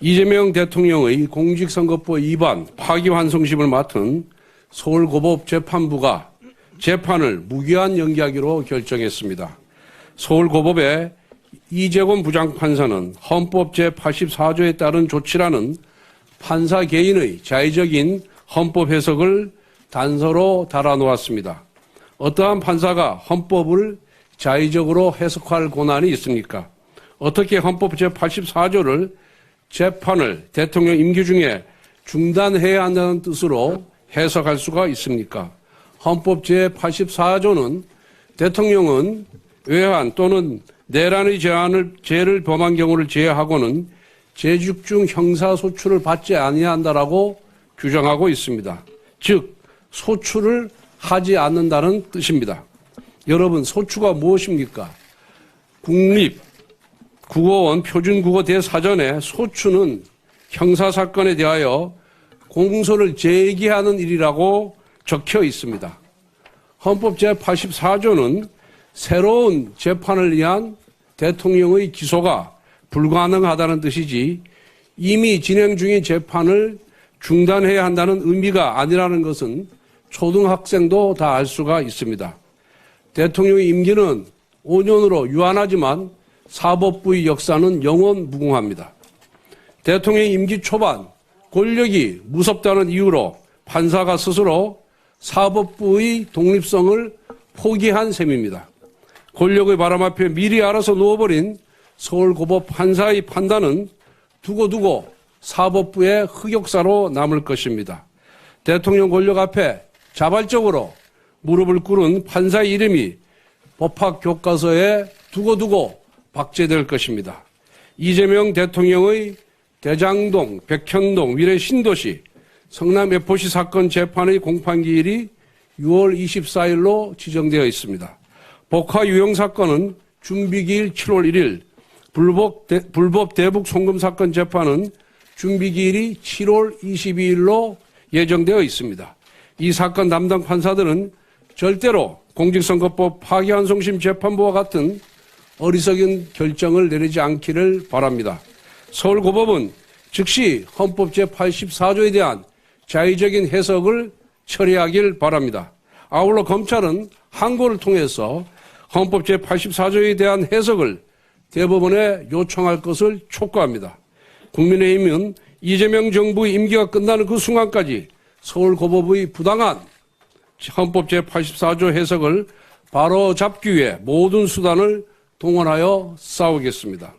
이재명 대통령의 공직선거법 위반 파기환송심을 맡은 서울고법 재판부가 재판을 무기한 연기하기로 결정했습니다. 서울고법의 이재권 부장판사는 헌법 제84조에 따른 조치라는 판사 개인의 자의적인 헌법 해석을 단서로 달아놓았습니다. 어떠한 판사가 헌법을 자의적으로 해석할 권한이 있습니까? 어떻게 헌법 제84조를 재판을 대통령 임기 중에 중단해야 한다는 뜻으로 해석할 수가 있습니까? 헌법 제84조는 대통령은 외환 또는 내란의 제한을 죄를 범한 경우를 제외하고는 재집중 형사 소출을 받지 아니한다라고 규정하고 있습니다. 즉 소출을 하지 않는다는 뜻입니다. 여러분 소추가 무엇입니까? 국립 국어원 표준국어 대사전에 소추는 형사사건에 대하여 공소를 제기하는 일이라고 적혀 있습니다. 헌법 제84조는 새로운 재판을 위한 대통령의 기소가 불가능하다는 뜻이지 이미 진행 중인 재판을 중단해야 한다는 의미가 아니라는 것은 초등학생도 다 알 수가 있습니다. 대통령의 임기는 5년으로 유한하지만 사법부의 역사는 영원 무궁합니다. 대통령의 임기 초반 권력이 무섭다는 이유로 판사가 스스로 사법부의 독립성을 포기한 셈입니다. 권력의 바람 앞에 미리 알아서 누워버린 서울고법 판사의 판단은 두고두고 사법부의 흑역사로 남을 것입니다. 대통령 권력 앞에 자발적으로 무릎을 꿇은 판사의 이름이 법학 교과서에 두고두고 박제될 것입니다. 이재명 대통령의 대장동, 백현동, 위례 신도시, 성남 FOC 사건 재판의 공판기일이 6월 24일로 지정되어 있습니다. 복화 유용 사건은 준비기일 7월 1일, 불법, 대, 불법 대북 송금 사건 재판은 준비기일이 7월 22일로 예정되어 있습니다. 이 사건 담당 판사들은 절대로 공직선거법 파기환송심 재판부와 같은 어리석은 결정을 내리지 않기를 바랍니다. 서울고법은 즉시 헌법 제84조에 대한 자의적인 해석을 처리하길 바랍니다. 아울러 검찰은 항고를 통해서 헌법 제84조에 대한 해석을 대법원에 요청할 것을 촉구합니다. 국민의힘은 이재명 정부의 임기가 끝나는 그 순간까지 서울고법의 부당한 헌법 제84조 해석을 바로 잡기 위해 모든 수단을 동원하여 싸우겠습니다.